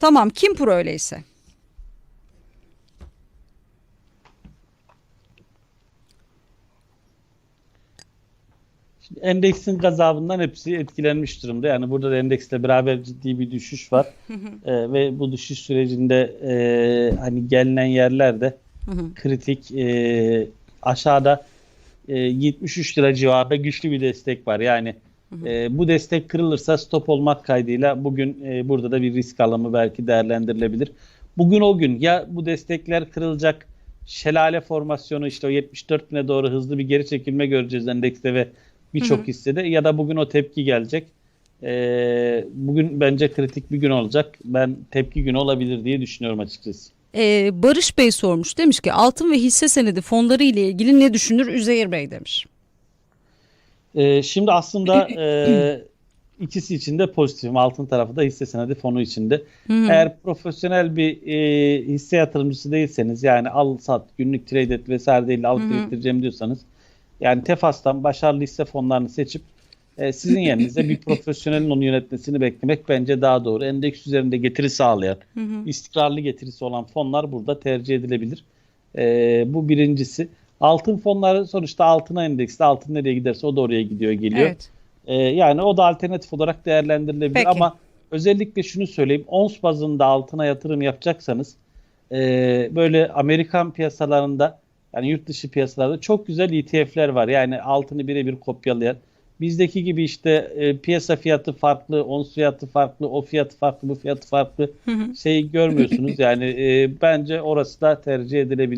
Tamam kim pro öyleyse? Şimdi endeksin gazabından hepsi etkilenmiş durumda. Yani burada da endeksle beraber ciddi bir düşüş var. Ee, ve bu düşüş sürecinde e, hani gelinen yerlerde kritik e, aşağıda e, 73 lira civarında güçlü bir destek var. Yani e, bu destek kırılırsa stop olmak kaydıyla bugün e, burada da bir risk alımı belki değerlendirilebilir. Bugün o gün ya bu destekler kırılacak şelale formasyonu işte o 74 bine doğru hızlı bir geri çekilme göreceğiz endekste ve birçok hissede ya da bugün o tepki gelecek. E, bugün bence kritik bir gün olacak. Ben tepki günü olabilir diye düşünüyorum açıkçası. Ee, Barış Bey sormuş demiş ki altın ve hisse senedi fonları ile ilgili ne düşünür Üzeyir Bey demiş. Ee, şimdi aslında e, ikisi için de pozitifim. Altın tarafı da hisse senedi fonu içinde. Eğer profesyonel bir e, hisse yatırımcısı değilseniz yani al sat günlük trade et vesaire değil alıp biriktireceğim diyorsanız yani Tefas'tan başarılı hisse fonlarını seçip e, sizin yerinize bir profesyonelin onu yönetmesini beklemek bence daha doğru. Endeks üzerinde getiri sağlayan, istikrarlı getirisi olan fonlar burada tercih edilebilir. E, bu birincisi. Altın fonları sonuçta altına endeksli. Altın nereye giderse o da oraya gidiyor geliyor. Evet. Ee, yani o da alternatif olarak değerlendirilebilir Peki. ama özellikle şunu söyleyeyim ons bazında altına yatırım yapacaksanız e, böyle Amerikan piyasalarında yani yurt dışı piyasalarda çok güzel ETF'ler var yani altını birebir kopyalayan bizdeki gibi işte e, piyasa fiyatı farklı ons fiyatı farklı o fiyatı farklı bu fiyatı farklı şey görmüyorsunuz yani e, bence orası da tercih edilebilir.